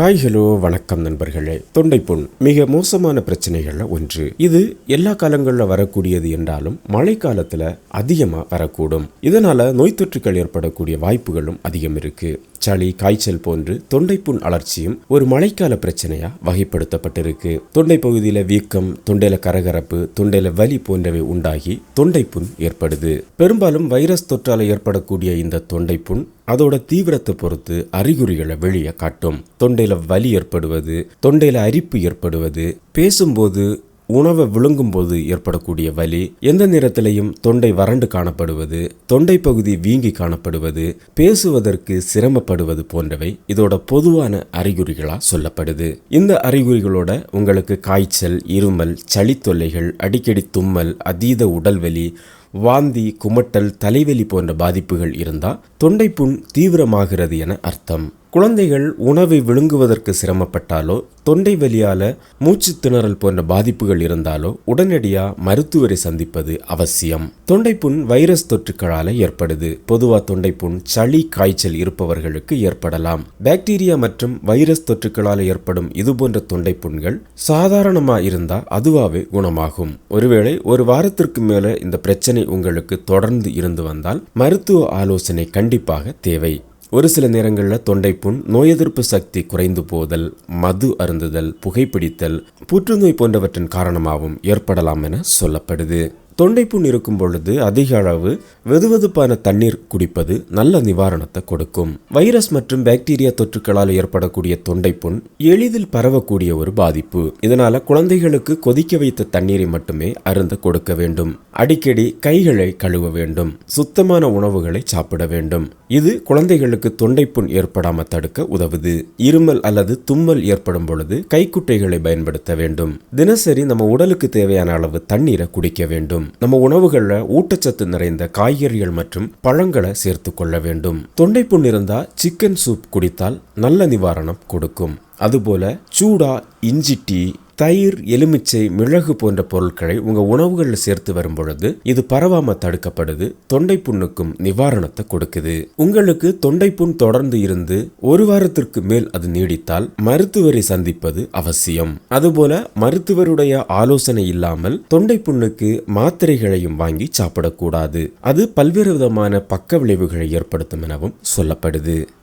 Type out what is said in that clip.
Hi hello வணக்கம் நண்பர்களே. தொண்டைப்புண் மிக மோசமான பிரச்சனைகள்ல ஒன்று. இது எல்லா காலங்களில் வரக்கூடியது என்றாலும் மழை காலத்துல அதிகமா வரக்கூடும். இதனால நோய் தொற்றுகள் ஏற்படக்கூடிய வாய்ப்புகளும் அதிகம் இருக்கு. சளி காய்ச்சல் போன்று தொண்டைப்புண் அலர்ச்சியும் ஒரு மழைக்கால பிரச்சனையா வகைப்படுத்தப்பட்டிருக்கு. தொண்டை பகுதியில வீக்கம் தொண்டையில கரகரப்பு தொண்டையில வலி போன்றவை உண்டாகி தொண்டைப்புண் ஏற்படுது. பெரும்பாலும் வைரஸ் தொற்றால ஏற்படக்கூடிய இந்த தொண்டைப்புண் அதோட தீவிரத்தை பொறுத்து அறிகுறிகளை வெளியே காட்டும். தொண்டையில வலி ஏற்படுவது தொண்டையில அரிப்பு ஏற்படுவது பேசும்போது உணவை விழுங்கும்போது ஏற்படக்கூடிய வலி எந்த நேரத்திலையும் தொண்டை வறண்டு காணப்படுவது தொண்டை பகுதி வீங்கி காணப்படுவது பேசுவதற்கு சிரமப்படுவது போன்றவை இதோட பொதுவான அறிகுறிகளா சொல்லப்படுது. இந்த அறிகுறிகளோட உங்களுக்கு காய்ச்சல் இருமல் சளி தொல்லைகள் அடிக்கடி தும்மல் அதீத உடல்வலி வாந்தி குமட்டல் தலைவலி போன்ற பாதிப்புகள் இருந்தால் தொண்டைப்புண் தீவிரமாகிறது என அர்த்தம். குழந்தைகள் உணவை விழுங்குவதற்கு சிரமப்பட்டாலோ தொண்டை வலியால மூச்சு திணறல் போன்ற பாதிப்புகள் இருந்தாலோ உடனடியாக மருத்துவரை சந்திப்பது அவசியம். தொண்டைப்புண் வைரஸ் தொற்றுக்களால் ஏற்படுது. பொதுவாக தொண்டைப்புண் சளி காய்ச்சல் இருப்பவர்களுக்கு ஏற்படலாம். பாக்டீரியா மற்றும் வைரஸ் தொற்றுக்களால் ஏற்படும் இதுபோன்ற தொண்டைப்புண்கள் சாதாரணமாக இருந்தால் அதுவாவே குணமாகும். ஒருவேளை ஒரு வாரத்திற்கு மேலே இந்த பிரச்சனை உங்களுக்கு தொடர்ந்து இருந்து வந்தால் மருத்துவ ஆலோசனை கண்டிப்பாக தேவை. ஒரு சில நேரங்களில் தொண்டைப்புண் நோய் எதிர்ப்பு சக்தி குறைந்து போதல் மது அருந்துதல் புகைப்பிடித்தல் புற்றுநோய் போன்றவற்றின் காரணமாகவும் ஏற்படலாம் என சொல்லப்படுது. தொண்டைப்புண் இருக்கும் பொழுது அதிக அளவு வெதுவெதுப்பான தண்ணீர் குடிப்பது நல்ல நிவாரணத்தை கொடுக்கும். வைரஸ் மற்றும் பாக்டீரியா தொற்றுக்களால் ஏற்படக்கூடிய தொண்டைப்புண் எளிதில் பரவக்கூடிய ஒரு பாதிப்பு. இதனால குழந்தைகளுக்கு கொதிக்க வைத்த தண்ணீரை மட்டுமே அருந்த கொடுக்க வேண்டும். அடிக்கடி கைகளை கழுவ வேண்டும். சுத்தமான உணவுகளை சாப்பிட வேண்டும். இது குழந்தைகளுக்கு தொண்டைப்புண் ஏற்படாம தடுக்க உதவுது. இருமல் அல்லது தும்மல் ஏற்படும் பொழுது கைக்குட்டைகளை பயன்படுத்த வேண்டும். தினசரி நம்ம உடலுக்கு தேவையான அளவு தண்ணீரை குடிக்க வேண்டும். நம்ம உணவுகளில் ஊட்டச்சத்து நிறைந்த காய்கறிகள் மற்றும் பழங்களை சேர்த்து கொள்ள வேண்டும். தொண்டைப்புண் இருந்தால் சிக்கன் சூப் குடித்தால் நல்ல நிவாரணம் கொடுக்கும். அதுபோல சூடா இஞ்சி டீ தயிர் எலுமிச்சை மிளகு போன்ற பொருட்களை உங்கள் உணவுகளில் சேர்த்து வரும் பொழுது இது பரவாம தடுக்கப்படுது தொண்டை புண்ணுக்கும் நிவாரணத்தை கொடுக்குது. உங்களுக்கு தொண்டை புண் தொடர்ந்து இருந்து ஒரு வாரத்திற்கு மேல் அது நீடித்தால் மருத்துவரை சந்திப்பது அவசியம். அதுபோல மருத்துவருடைய ஆலோசனை இல்லாமல் தொண்டை புண்ணுக்கு மாத்திரைகளையும் வாங்கி சாப்பிடக்கூடாது. அது பல்வேறு விதமான பக்க விளைவுகளை ஏற்படுத்தும் எனவும் சொல்லப்படுது.